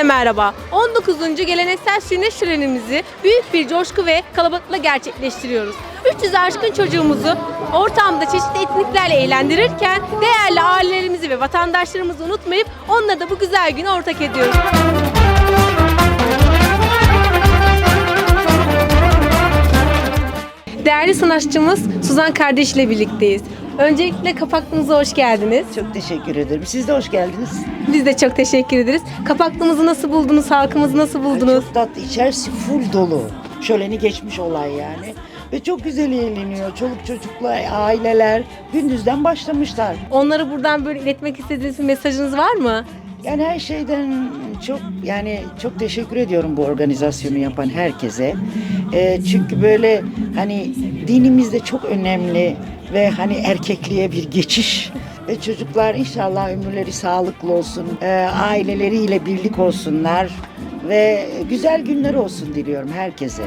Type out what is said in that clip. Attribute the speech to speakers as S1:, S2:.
S1: Hepinize merhaba. 19. geleneksel sünnet şölenimizi büyük bir coşku ve kalabalıkla gerçekleştiriyoruz. 300 aşkın çocuğumuzu ortamda çeşitli etkinliklerle eğlendirirken değerli ailelerimizi ve vatandaşlarımızı unutmayıp onunla da bu güzel günü ortak ediyoruz. Değerli sanatçımız Suzan kardeş ile birlikteyiz. Öncelikle kapaklığınıza hoş geldiniz.
S2: Çok teşekkür ederim. Siz de hoş geldiniz.
S1: Biz de çok teşekkür ederiz. Kapaklığımızı nasıl buldunuz? Halkımızı nasıl buldunuz?
S2: Çok tatlı. İçerisi full dolu. Şöleni geçmiş olay yani. Ve çok güzel eğleniyor. Çoluk çocuklar, aileler gündüzden başlamışlar.
S1: Onlara buradan böyle iletmek istediğiniz bir mesajınız var mı?
S2: Yani her şeyden çok yani çok teşekkür ediyorum bu organizasyonu yapan herkese. Ee, çünkü böyle hani dinimizde çok önemli ve hani erkekliğe bir geçiş ve çocuklar inşallah ömürleri sağlıklı olsun, ee, aileleriyle birlik olsunlar ve güzel günler olsun diliyorum herkese.